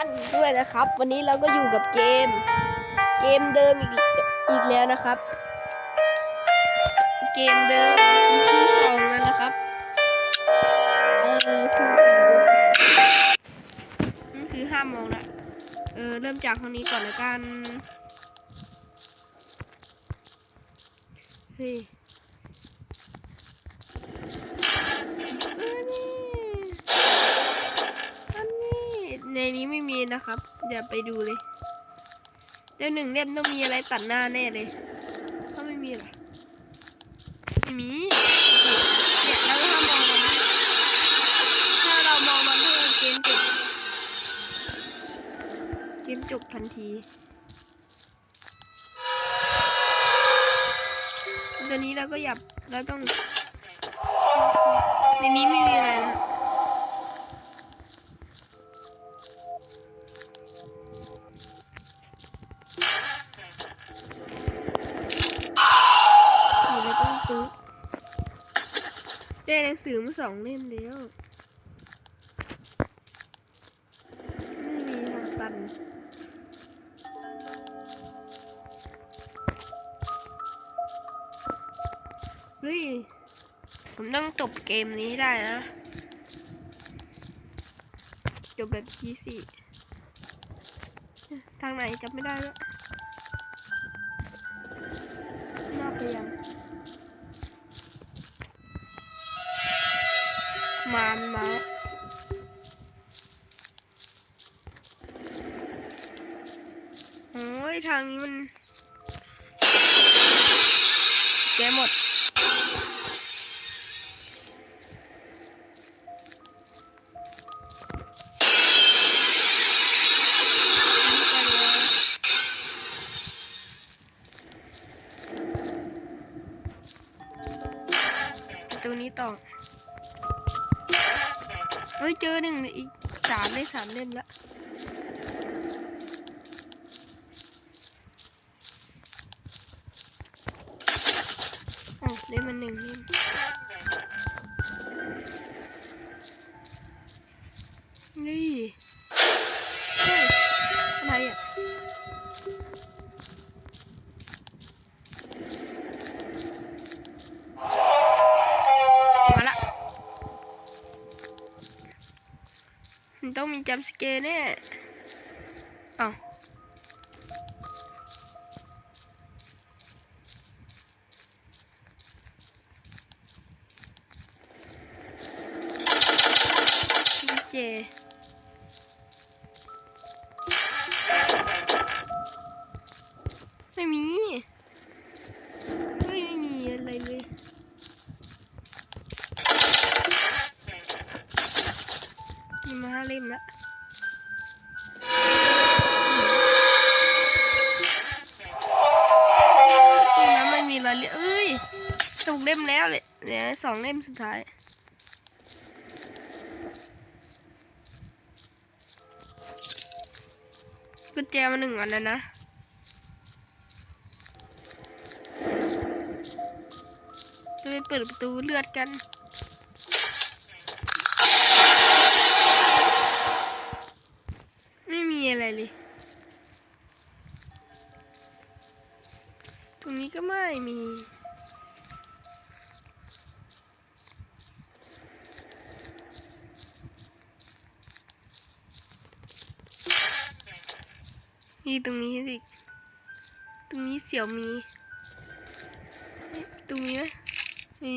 ท่านด้วยนะครับ วันนี้เราก็อยู่กับเกม เกมเดิมอีกอีกแล้วนะครับ เกมเดิม EP สองแล้วนะครับเออคือคือห้ามมองละเออเริ่มจากห้องนี้ก่อนละกันเฮ้ยเออนี่อันนี้ ในนี้ไม่มีนะครับ อย่าไปดูเลยเดี๋ยวหนึ่งเล่มต้องมีอะไรตัดหน้าแน่เลยถ้าไม่มีล่ะไม่มีเนี่ยแล้วถ้ามองมันถ้าเรามองมันเท่ากับเกมจบเกมจบทันทีตอนนี้เราก็หยับเราต้องในนี้ไม่มีอะไรนะ ได้หนังสือมาสองเล่มแล้วไม่มีทางตันเฮ้ยผมต้องจบเกมนี้ให้ได้นะ จบแบบยี่สี่ทางไหนจำไม่ได้แล้ว อหนึ่งอีกสามได้สามเล่มละอ๋อได้มันหนึ่งเล่มนี่เฮ้ยอะไรอะมาละ ต้องมีจัมสเกร์แน่ ถูกเล่มแล้วเลยเหลือสองเล่มสุดท้ายกุญแจมาหนึ่งอันแล้วนะจะไปเปิดประตูเลือดกันไม่มีอะไรเลย ตรงนี้ก็ไม่มี นี่ตรงนี้สิ ตรงนี้เสี่ยวมี ตรงนี้ไหมมี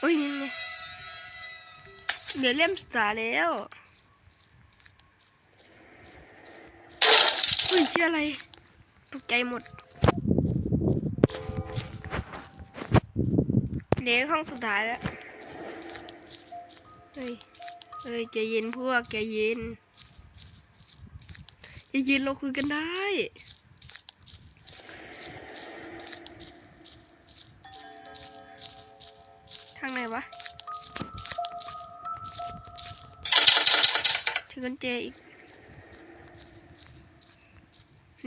โอ้ยนี่ไงเหลือเล่มสุดท้ายแล้วเฮ้ยชื่ออะไร ตกใจหมดเด็กห้องสุดท้ายแล้ว เฮ้ย เฮ้ยใจเย็นพวกใจเย็น เย็นเราคุยกันได้ ทางไหนวะถือกุญแจอีก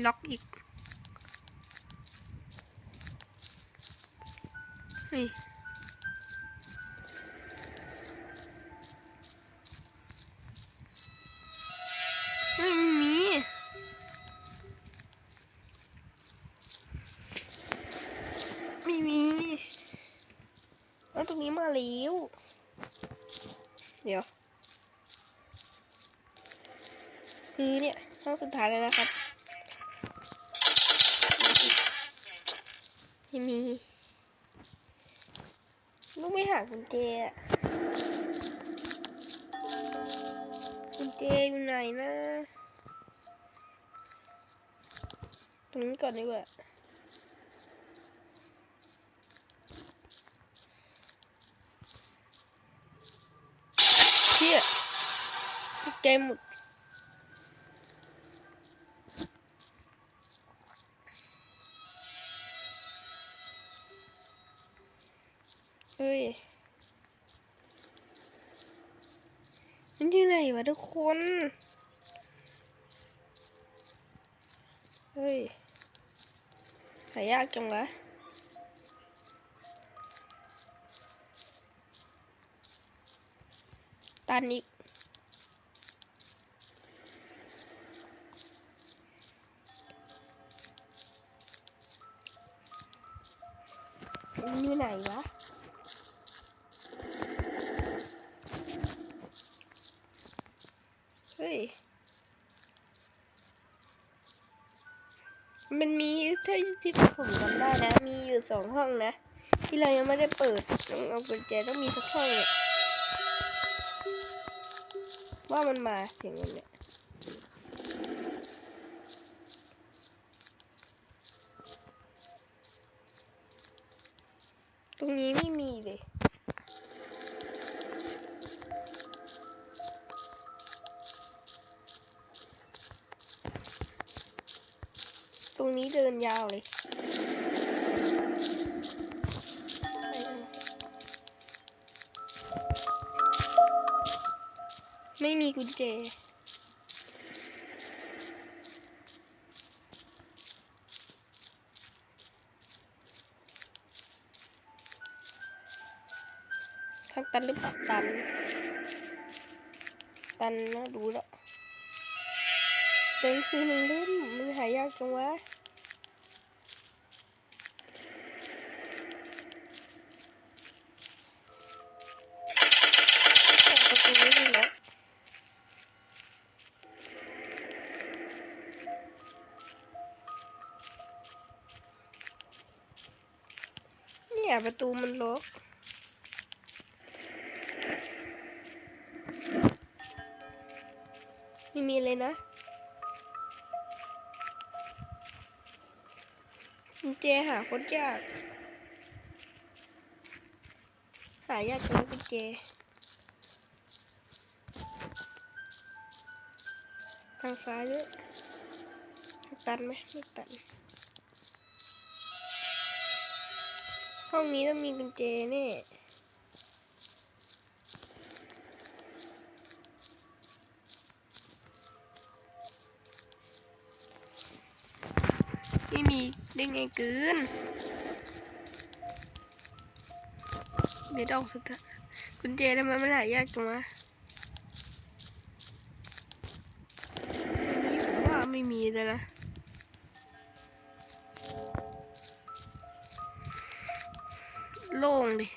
ล็อกอีก เฮ้ยเไม่มีไม่มีเอาตรงนี้มา แล้วเดี๋ยวคือเนี่ยห้องสุดท้ายแล้วนะครับไม่มีลูกไม่หากุญแจอะกุญแจอยู่ไหนนะตรงนี้ก่อนดีกว่า เชี่ยกุญแจ หมด เฮ้ยมันอยู่ไหนวะทุกคน เฮ้ยหายากจังวะตันอีก อยู่ไหนวะเฮ้ย มันมีเท่าที่ผมจำได้นะ มีอยู่สองห้องนะ ที่เรายังไม่ได้เปิดต้องเอากุญแจต้องมีสักห้องเนี่ยว่ามันมาเสียงมันเนี่ย ตรงนี้ไม่มีเลย ตรงนี้เดินยาวเลยไปกันไม่มีกุญแจางตันหรือเปล่าตัน ตันนะดูแล้วเต็งซื้อหนึ่งเล่มมันหายากจังวะประตูไม่ได้ล็อกเนี่ยประตูมันล็อก ไม่มีเลยนะกุญแจหาโคตรยาก หายากจังกุญแจทางซ้ายด้วยตันไหมไม่ตัน ห้องนี้ต้องมีกุญแจแน่ มีได้ไงเกินเดี๋ยวออกสุดกุญแจทำไมมันหายากจังวะนี้ผมว่าไม่มีเลยนะโล่งดิ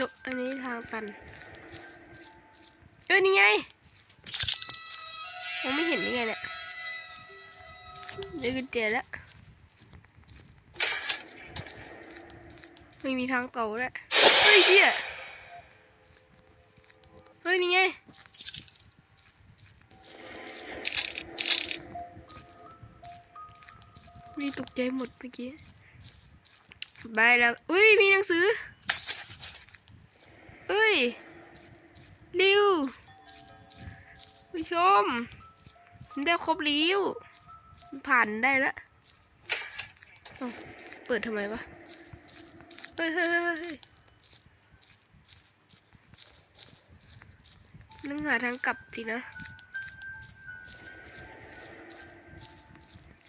ลูกอันนี้ทางตัน เอ้ยนี่ไงผมไม่เห็นนี่ไงเนี่ยเดี๋ยกุญแจแล้วไม่มีทางต่อแล้วเฮ้ยเชี่ยเฮ้ยนี่ไงมีตกใจหมดเมื่อกี้บายแล้ว อุ้ยมีหนังสือ เอ้ยริวผู้ชมผมได้ครบริวผ่านได้แล้วเปิดทำไมวะเฮ้ยเฮ้ยเฮ้ยนึงหาทางกลับสินะ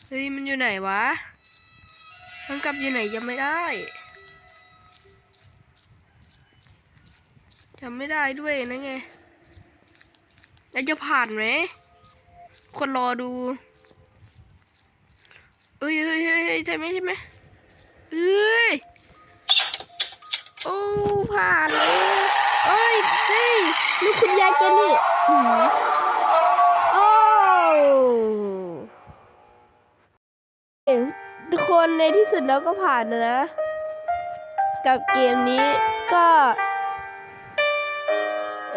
เฮ้ย มันอยู่ไหนวะ ทางกลับอยู่ไหนยังไม่ได้ำไม่ได้ด้วยนะไงแล้วจะผ่านไหม คนรอดู เอ้ยเอ้ยเอ้ยใช่ไหมใช่ไหมเอ้ย โอ้ ผ่านเลยเอ้ยเฮ้ยลูกคุณยายแกนี่โอ้ทุกคนในที่สุดแล้วก็ผ่านนะ กับเกมนี้ก็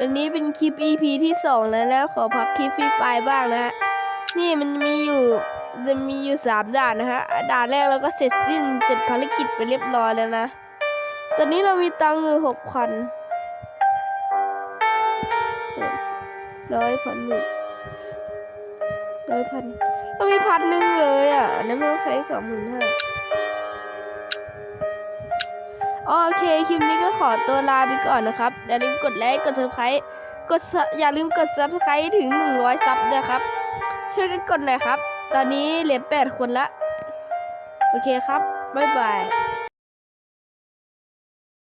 อันนี้เป็นคลิป EP ที่สองแล้วนะ ขอพักคลิปฟรีไฟล์บ้างนะฮะ นี่มันมีอยู่จะมีอยู่สามด่านนะฮะ ด่านแรกเราก็เสร็จสิ้นเสร็จภารกิจไปเรียบร้อยแล้วนะ ตอนนี้เรามีตังค์อยู่หกพันร้อยพันหนึ่งร้อยพันเรามีพันหนึ่งเลยอะอันนั้นไม่ต้องใช้สองหมื่นห้า โอเค คลิปนี้ก็ขอตัวลาไปก่อนนะครับ อย่าลืมกดไลค์กด subscribe กดอย่าลืมกด subscribe ถึง 100 ซับนะครับ ช่วยกันกดหน่อยครับ ตอนนี้เหลือ8คนละ โอเคครับ บ๊ายบาย